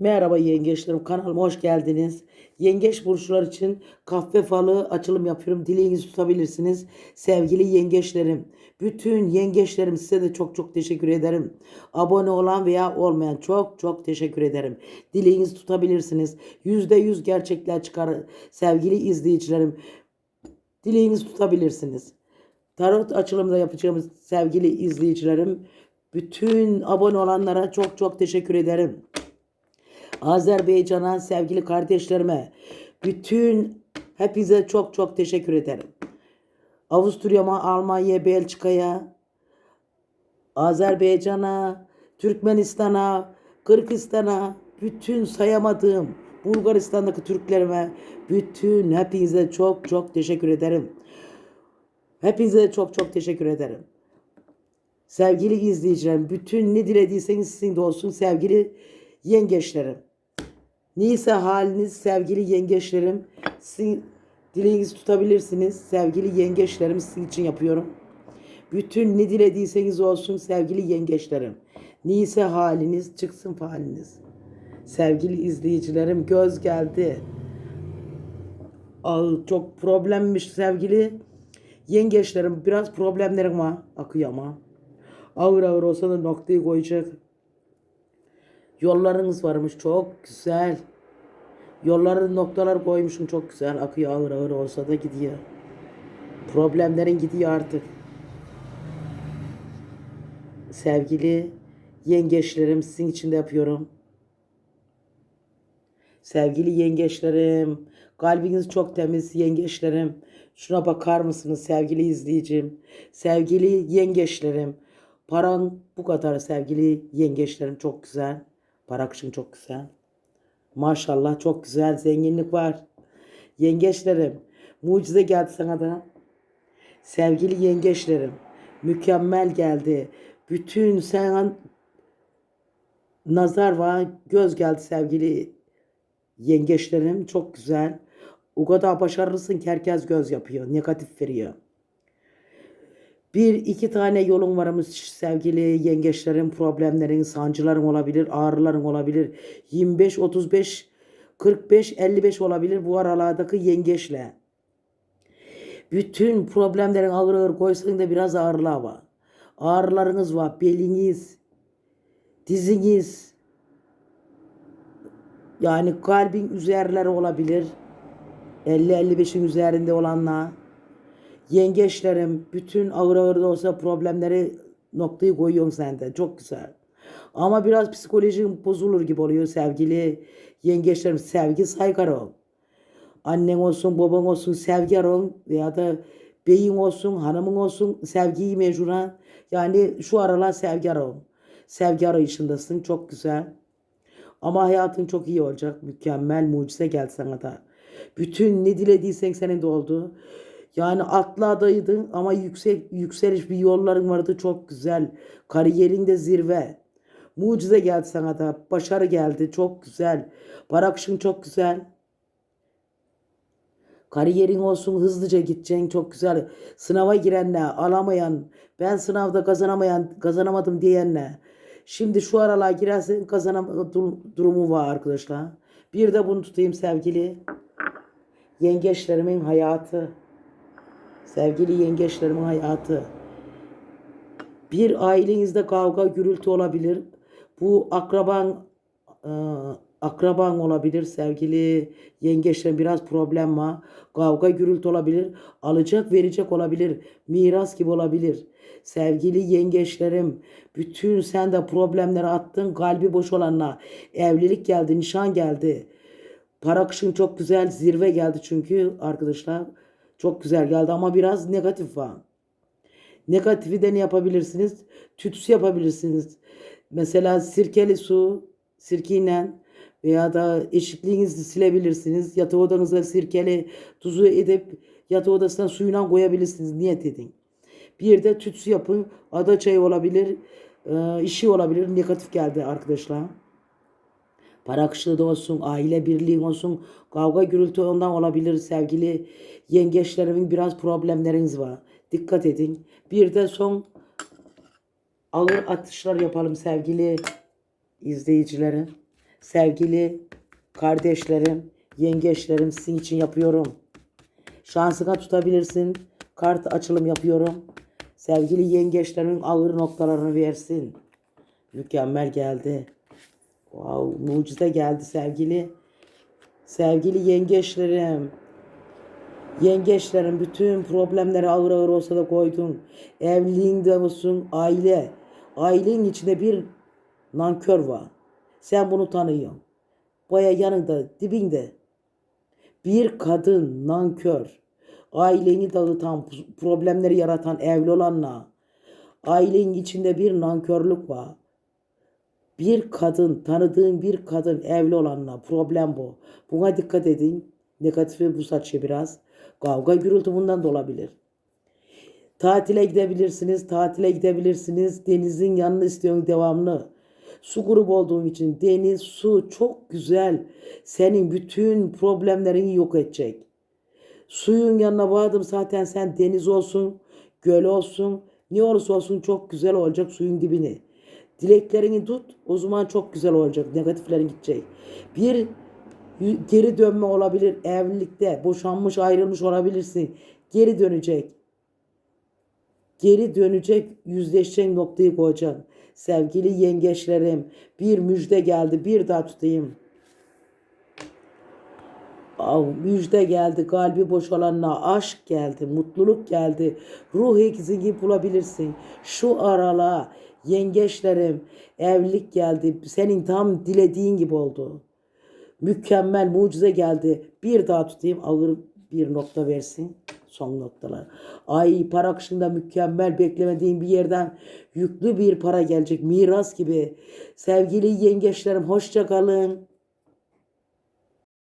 Merhaba yengeçlerim kanalıma hoş geldiniz. Yengeç burçlar için kahve falı açılım yapıyorum. Dileğinizi tutabilirsiniz. Sevgili yengeçlerim, bütün yengeçlerim size de çok çok teşekkür ederim. Abone olan veya olmayan çok çok teşekkür ederim. Dileğinizi tutabilirsiniz. Yüzde yüz gerçekler çıkar sevgili izleyicilerim. Dileğinizi tutabilirsiniz. Tarot açılımda yapacağımız sevgili izleyicilerim, bütün abone olanlara çok çok teşekkür ederim. Azerbaycan'a sevgili kardeşlerime bütün hepinize çok çok teşekkür ederim. Avusturya'ma, Almanya, Belçika'ya, Azerbaycan'a, Türkmenistan'a, Kırgızistan'a, bütün sayamadığım Bulgaristan'daki Türklerime, bütün hepinize çok çok teşekkür ederim. Hepinize çok çok teşekkür ederim. Sevgili izleyicilerim, bütün ne dilediyseniz sizin de olsun sevgili yengeçlerim. Neyse haliniz sevgili yengeçlerim. Sizin dileğinizi tutabilirsiniz. Sevgili yengeçlerim sizin için yapıyorum. Bütün ne dilediyseniz olsun sevgili yengeçlerim. Neyse haliniz çıksın faliniz. Sevgili izleyicilerim göz geldi. Aa, çok problemmiş sevgili yengeçlerim. Biraz problemlerim var. Akıyor ama. Ağır ağır olsa da noktayı koyacak. Yollarınız varmış çok güzel. Yolların noktalar koymuşum çok güzel. Akıyor ağır ağır olsa da gidiyor. Problemlerin gidiyor artık. Sevgili yengeçlerim sizin için de yapıyorum. Sevgili yengeçlerim, kalbiniz çok temiz yengeçlerim. Şuna bakar mısınız sevgili izleyicim? Sevgili yengeçlerim, paran bu kadar sevgili yengeçlerim çok güzel. Para akışın çok güzel. Maşallah çok güzel zenginlik var. Yengeçlerim, mucize geldi sana da. Sevgili yengeçlerim, mükemmel geldi. Bütün sen nazar var, göz geldi sevgili yengeçlerim. Çok güzel. O kadar başarılısın ki herkes göz yapıyor, negatif veriyor. Bir iki tane yolun varmış sevgili yengeçlerin, problemlerin, sancıların olabilir, ağrıların olabilir. 25, 35, 45, 55 olabilir bu aralardaki yengeçle. Bütün problemlerin ağır ağır koysan da biraz ağrılar var. Ağrılarınız var, beliniz, diziniz, yani kalbin üzerleri olabilir. 50-55'in üzerinde olanlar. Yengeçlerim bütün ağır ağır da olsa problemleri noktayı koyuyorsun sende. Çok güzel. Ama biraz psikolojin bozulur gibi oluyor sevgili yengeçlerim. Sevgi saygı ol. Annen olsun, baban olsun sevgi ol veya da beyin olsun, hanımın olsun sevgiyi mecburen. Yani şu aralar sevgi ol. Sevgi arayışındasın. Çok güzel. Ama hayatın çok iyi olacak. Mükemmel mucize geldi sana da. Bütün ne dilediysen senin de oldu. Yani atlardaydın ama yüksek yükseliş bir yolların vardı çok güzel. Kariyerinde zirve. Mucize geldi sana da. Başarı geldi çok güzel. Para akışın çok güzel. Kariyerin olsun hızlıca gideceksin çok güzel. Sınava girenler, alamayan, ben sınavda kazanamayan, kazanamadım diyenler. Şimdi şu aralar girersen kazanama durumu var arkadaşlar. Bir de bunu tutayım sevgili yengeçlerimin hayatı. Sevgili yengeçlerimin hayatı. Bir ailenizde kavga gürültü olabilir. Bu akraban e, akraban olabilir sevgili yengeçlerin biraz problem var. Kavga gürültü olabilir. Alacak verecek olabilir. Miras gibi olabilir. Sevgili yengeçlerim bütün sen de problemleri attın. Kalbi boş olanlar. Evlilik geldi, nişan geldi. Para akışın çok güzel zirve geldi çünkü arkadaşlar. Çok güzel geldi ama biraz negatif var. Negatifi de ne yapabilirsiniz? Tütsü yapabilirsiniz. Mesela sirkeli su, sirkeyle veya da eşikliğinizi silebilirsiniz. Yatak odanıza sirkeli tuzu edip yatak odasına suyuna koyabilirsiniz. Niyet edin. Bir de tütsü yapın. Ada çayı olabilir. İşi olabilir. Negatif geldi arkadaşlar. Para akışlığı da olsun, aile birliği olsun, kavga gürültü ondan olabilir sevgili yengeçlerimin biraz problemleriniz var. Dikkat edin. Bir de son ağır atışlar yapalım sevgili izleyicilerim. Sevgili kardeşlerim, yengeçlerim sizin için yapıyorum. Şansına tutabilirsin. Kart açılım yapıyorum. Sevgili yengeçlerin ağır noktalarını versin. Mükemmel geldi. Wow, mucize geldi sevgili. Sevgili yengeçlerim. Yengeçlerin bütün problemleri ağır ağır olsa da koydun. Evliliğinde olsun, aile. Ailenin içinde bir nankör var. Sen bunu tanıyorsun. Baya yanında, dibinde. Bir kadın nankör. Aileni dağıtan, problemleri yaratan evli olanla. Ailenin içinde bir nankörlük var. Bir kadın, tanıdığın bir kadın evli olanla problem bu. Buna dikkat edin. Negatifi bu saçı biraz. Kavga gürültü bundan da olabilir. Tatile gidebilirsiniz, tatile gidebilirsiniz. Denizin yanını istiyorsun devamlı. Su grubu olduğun için deniz, su çok güzel. Senin bütün problemlerini yok edecek. Suyun yanına vardım zaten sen deniz olsun, göl olsun, ne olursa olsun çok güzel olacak suyun dibini. Dileklerini tut, o zaman çok güzel olacak. Negatiflerin gidecek. Bir geri dönme olabilir evlilikte. Boşanmış, ayrılmış olabilirsin. Geri dönecek. Geri dönecek, yüzleşecek noktayı koyacaksın. Sevgili yengeçlerim, bir müjde geldi, bir daha tutayım. Av, müjde geldi, kalbi boşalanına aşk geldi, mutluluk geldi. Ruh ikizini bulabilirsin. Şu arala yengeçlerim evlilik geldi. Senin tam dilediğin gibi oldu. Mükemmel mucize geldi. Bir daha tutayım ağır bir nokta versin. Son noktalar. Ay para akışında mükemmel beklemediğin bir yerden yüklü bir para gelecek. Miras gibi. Sevgili yengeçlerim hoşça kalın.